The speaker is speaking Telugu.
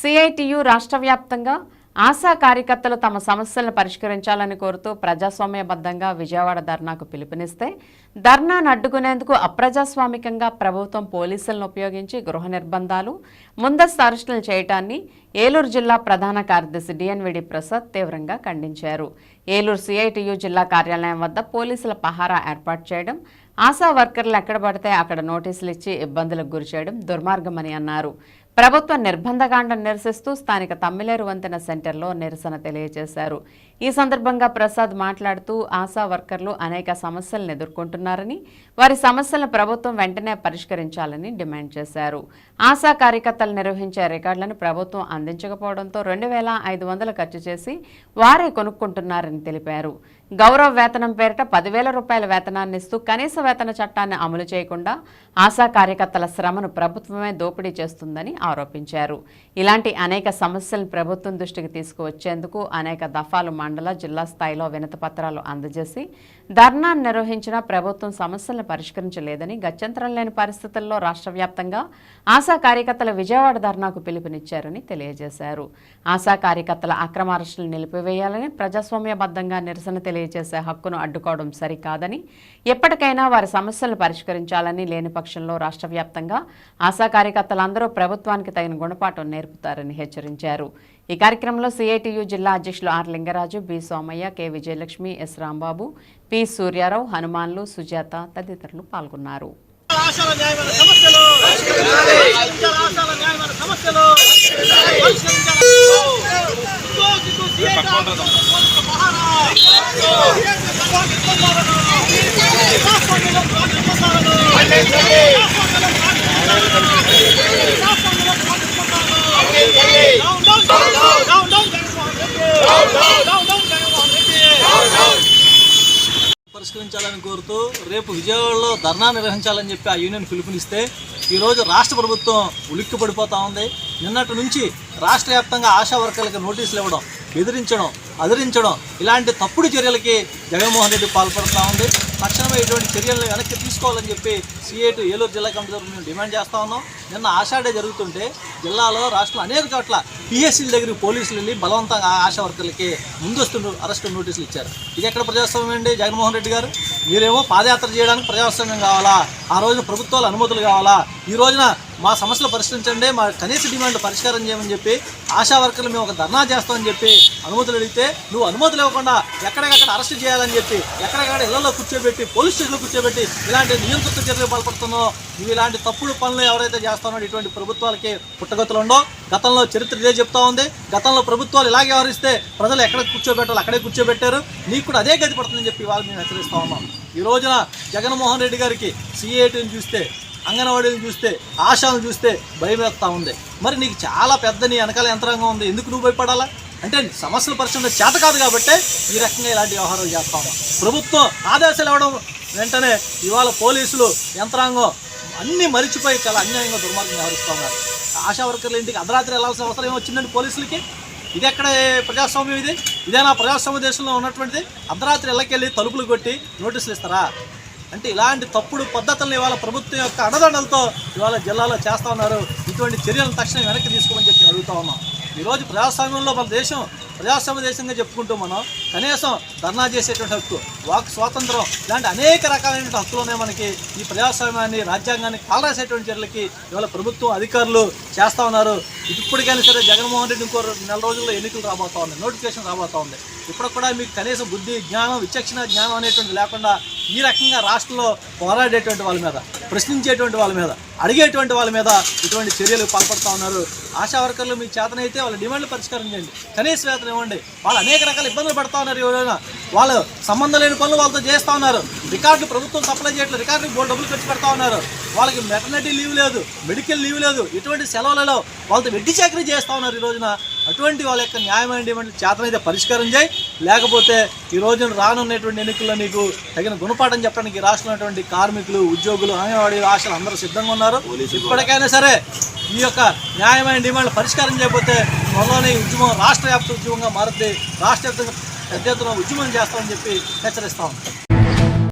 సిఐటియు రాష్ట్ర వ్యాప్తంగా ఆశా కార్యకర్తలు తమ సమస్యలను పరిష్కరించాలని కోరుతూ ప్రజాస్వామ్యబద్ధంగా విజయవాడ ధర్నాకు పిలుపునిస్తే ధర్నాను అడ్డుకునేందుకు అప్రజాస్వామికంగా ప్రభుత్వం పోలీసులను ఉపయోగించి గృహ నిర్బంధాలు ముందస్తు అరెస్టులు చేయటాన్ని ఏలూరు జిల్లా ప్రధాన కార్యదర్శి డిఎన్విడి ప్రసాద్ తీవ్రంగా ఖండించారు. ఏలూరు సిఐటియు జిల్లా కార్యాలయం వద్ద పోలీసుల పహారా ఏర్పాటు చేయడం ఆశా వర్కర్లు ఎక్కడ పడితే అక్కడ నోటీసులు ఇచ్చి ఇబ్బందులకు గురిచేయడం దుర్మార్గమని అన్నారు. ప్రభుత్వ నిర్బంధకాండం నిరసిస్తూ స్థానిక తమ్మిలేరు వంతెన సెంటర్లో నిరసన తెలియజేశారు. ఈ సందర్భంగా ప్రసాద్ మాట్లాడుతూ ఆశా వర్కర్లు అనేక సమస్యలను ఎదుర్కొంటున్నారని వారి సమస్యలను ప్రభుత్వం వెంటనే పరిష్కరించాలని డిమాండ్ చేశారు. ఆశా కార్యకర్తలు నిర్వహించే రికార్డులను ప్రభుత్వం అందించకపోవడంతో రెండు వేల ఐదు వందలు ఖర్చు చేసి వారే కొనుక్కుంటున్నారని తెలిపారు. గౌరవ వేతనం పేరిట పదివేల రూపాయల వేతనాన్ని ఇస్తూ కనీస వేతన చట్టాన్ని అమలు చేయకుండా ఆశా కార్యకర్తల శ్రమను ప్రభుత్వమే దోపిడీ చేస్తుందని ఆరోపించారు. ఇలాంటి అనేక సమస్యలను ప్రభుత్వం దృష్టికి తీసుకువచ్చేందుకు అనేక దఫాలు మండల జిల్లా స్థాయిలో వినతి పత్రాలు అందజేసి ధర్నా నిర్వహించిన ప్రభుత్వం సమస్యలను పరిష్కరించలేదని గత్యంతరం లేని పరిస్థితుల్లో రాష్ట్ర వ్యాప్తంగా ఆశా కార్యకర్తల విజయవాడ ధర్నాకు పిలుపునిచ్చారని తెలియజేశారు. ఆశా కార్యకర్తల అక్రమ అరెస్టులు నిలిపివేయాలని ప్రజాస్వామ్యబద్ధంగా నిరసన తెలియజేసే హక్కును అడ్డుకోవడం సరికాదని ఎప్పటికైనా వారి సమస్యలను పరిష్కరించాలని లేని పక్షంలో రాష్ట్ర వ్యాప్తంగా ఆశా కార్యకర్తలందరూ ప్రభుత్వానికి తగిన గుణపాఠం నేర్పుతారని హెచ్చరించారు. ఈ కార్యక్రమంలో సిఐటియు జిల్లా అధ్యక్షులు R Lingaraju B Somayya K Vijayalakshmi S Rambabu P Suryarao Hanumanlu Sujatha తదితరులు పాల్గొన్నారు. సమస్యలు పరిష్కరించాలి. ఆశాల న్యాయమైన సమస్యలు పరిష్కరించాలి. ఇదిగో, ఇదిగో, సీఐ గారు, పోలీసుల పహారా. సీఐ గారు, నిర్బంధాలను. రాష్ట్రంలో ప్లాట్ నిర్బంధాలను. రాష్ట్రంలో ప్లాట్ నిర్బంధాలను. రాష్ట్రంలో plot నిర్బంధాలను. Down, down, down, down, down, down, Jaganmohan Reddy. Down, down, Jaganmohan Reddy. పరిష్కరించాలని కోరుతూ రేపు విజయవాడలో ధర్నా నిర్వహించాలని చెప్పి ఆ యూనియన్ పిలుపునిస్తే ఈరోజు రాష్ట్ర ప్రభుత్వం ఉలిక్కి పడిపోతా ఉంది. నిన్నటి నుంచి రాష్ట్ర వ్యాప్తంగా ఆశా వర్కర్లకు నోటీసులు ఇవ్వడం బెదిరించడం అదిరించడం ఇలాంటి తప్పుడు చర్యలకి జగన్మోహన్ రెడ్డి పాల్పడుతూ ఉంది. తక్షణమే ఇటువంటి చర్యలను వెనక్కి తీసుకోవాలని చెప్పి సిఐటి ఏలూరు జిల్లా కమిటీ తరఫున మేము డిమాండ్ చేస్తా ఉన్నాం. నిన్న ఆషాఢే జరుగుతుంటే జిల్లాలో రాష్ట్రంలో అనేక చోట్ల పిఎస్సీల దగ్గర పోలీసులు వెళ్ళి బలవంతంగా ఆ ఆశా వర్కర్లకి ముందస్తు అరెస్టు నోటీసులు ఇచ్చారు. ఇది ఎక్కడ ప్రజాస్వామ్యం అండి? జగన్మోహన్ రెడ్డి గారు? మీరేమో పాదయాత్ర చేయడానికి ప్రజాస్వామ్యం కావాలా? ఆ రోజు ప్రభుత్వాలు అనుమతులు కావాలా? ఈ రోజున మా సమస్యలు పరిష్కరించండి మా కనీస డిమాండ్ పరిష్కారం చేయమని చెప్పి ఆశా వర్కర్లు మేము ఒక ధర్నా చేస్తామని చెప్పి అనుమతులు అడిగితే నువ్వు అనుమతులు ఇవ్వకుండా ఎక్కడికక్కడ అరెస్ట్ చేయాలని చెప్పి ఎక్కడికక్కడ ఇళ్ళలో కూర్చోబెట్టి పోలీస్ స్టేషన్లో కూర్చోబెట్టి ఇలాంటి నియంత్రిత చర్యలు పాల్పడుతున్నావు నువ్వు ఇలాంటి తప్పుడు పనులు ఎవరైతే చేస్తున్నారో ఇటువంటి ప్రభుత్వాలకి పుట్టగతులు ఉండవు గతంలో చరిత్ర ఇదే చెప్తా ఉంది. గతంలో ప్రభుత్వాలు ఇలాగే వ్యవహరిస్తే ప్రజలు ఎక్కడ కూర్చోబెట్టాలి అక్కడే కూర్చోబెట్టారు. నీకు కూడా అదే గతి పడుతుందని చెప్పి వాళ్ళు మేము హెచ్చరిస్తా ఉన్నాం. ఈ రోజున జగన్మోహన్ రెడ్డి గారికి సిఏటీని చూస్తే అంగన్వాడీని చూస్తే ఆశాలను చూస్తే భయమేస్తూ ఉంది. మరి నీకు చాలా పెద్ద నీ వెనకాల యంత్రాంగం ఉంది. ఎందుకు నువ్వు భయపడాలా? అంటే సమస్యలు పరిశ్రమ చేత కాదు కాబట్టి ఈ రకంగా ఇలాంటి వ్యవహారాలు చేస్తా ఉన్నాం. ప్రభుత్వం ఆదేశాలు ఇవ్వడం వెంటనే ఇవాళ పోలీసులు యంత్రాంగం అన్నీ మరిచిపోయి చాలా అన్యాయంగా దుర్మార్గం వ్యవహరిస్తూ ఉన్నారు. ఆశా వర్కర్ల ఇంటికి అర్ధరాత్రి వెళ్ళాల్సిన అవసరం ఏమొచ్చిందండి పోలీసులకి? ఇది ఎక్కడ ప్రజాస్వామ్యం ఇది? ఇదేనా ప్రజాస్వామ్య దేశంలో ఉన్నటువంటిది? అర్ధరాత్రి ఇళ్ళకెళ్ళి తలుపులు కొట్టి నోటీసులు ఇస్తారా? అంటే ఇలాంటి తప్పుడు పద్ధతులను ఇవాళ ప్రభుత్వం యొక్క అన్నదండలతో ఇవాళ జిల్లాలో చేస్తా ఉన్నారు. ఇటువంటి చర్యలను తక్షణం వెనక్కి తీసుకోమని చెప్పి అడుగుతా ఉన్నాం. ఈరోజు ప్రజాస్వామ్యంలో మన దేశం ప్రజాస్వామ్య దేశంగా చెప్పుకుంటూ మనం కనీసం ధర్నా చేసేటువంటి హక్కు వాక్ స్వాతంత్రం ఇలాంటి అనేక రకాలైనటువంటి హక్కులు ఉన్నాయి మనకి. ఈ ప్రజాస్వామ్యాన్ని రాజ్యాంగాన్ని కాలరాసేటువంటి చర్యలకి ఇవాళ ప్రభుత్వం అధికారులు చేస్తా ఉన్నారు. ఇప్పటికైనా సరే జగన్మోహన్ రెడ్డి ఇంకో నెల రోజుల్లో ఎన్నికలు రాబోతా ఉన్నాయి నోటిఫికేషన్ రాబోతా ఉంది. ఇప్పుడు కూడా మీకు కనీసం బుద్ధి జ్ఞానం విచక్షణ జ్ఞానం అనేటువంటి లేకుండా ఈ రకంగా రాష్ట్రంలో పోరాడేటువంటి వాళ్ళ మీద ప్రశ్నించేటువంటి వాళ్ళ మీద అడిగేటువంటి వాళ్ళ మీద ఇటువంటి చర్యలు పాల్పడుతూ ఉన్నారు. ఆశా వర్కర్లు మీ చేతనైతే వాళ్ళ డిమాండ్లు పరిష్కారం చేయండి. కనీస వేతనం ఇవ్వండి. వాళ్ళు అనేక రకాల ఇబ్బందులు పడుతూ ఉన్నారు ఎవరైనా. వాళ్ళు సంబంధం లేని పనులు వాళ్ళతో చేస్తూ ఉన్నారు. రికార్డులు ప్రభుత్వం సప్లై చేయట్లేదు. రికార్డులు బోల్ డబ్బులు ఖర్చు పెడతా ఉన్నారు. వాళ్ళకి మెటర్నిటీ లీవ్ లేదు మెడికల్ లీవ్ లేదు. ఇటువంటి సెలవులలో వాళ్ళతో వెడ్డి చాకరీ చేస్తూ ఉన్నారు ఈ రోజున. అటువంటి వాళ్ళ యొక్క న్యాయమైన డిమాండ్లు చేతనైతే పరిష్కారం చేయి. లేకపోతే ఈ రోజున రానున్నటువంటి ఎన్నికల్లో నీకు తగిన గుణపాఠం చెప్పడానికి రాష్ట్రంలో ఉన్నటువంటి కార్మికులు ఉద్యోగులు అంగన్వాడీ ఆశలు అందరూ సిద్ధంగా ఉన్నారు. ఇప్పటికైనా సరే ఈ యొక్క న్యాయమైన డిమాండ్లు పరిష్కారం చేయకపోతే త్వరలోనే ఉద్యమం రాష్ట్ర వ్యాప్త ఉద్యమంగా మారుతుంది రాష్ట్ర వ్యాప్తంగా పెద్ద ఎత్తున ఉద్యమం చేస్తామని చెప్పి హెచ్చరిస్తా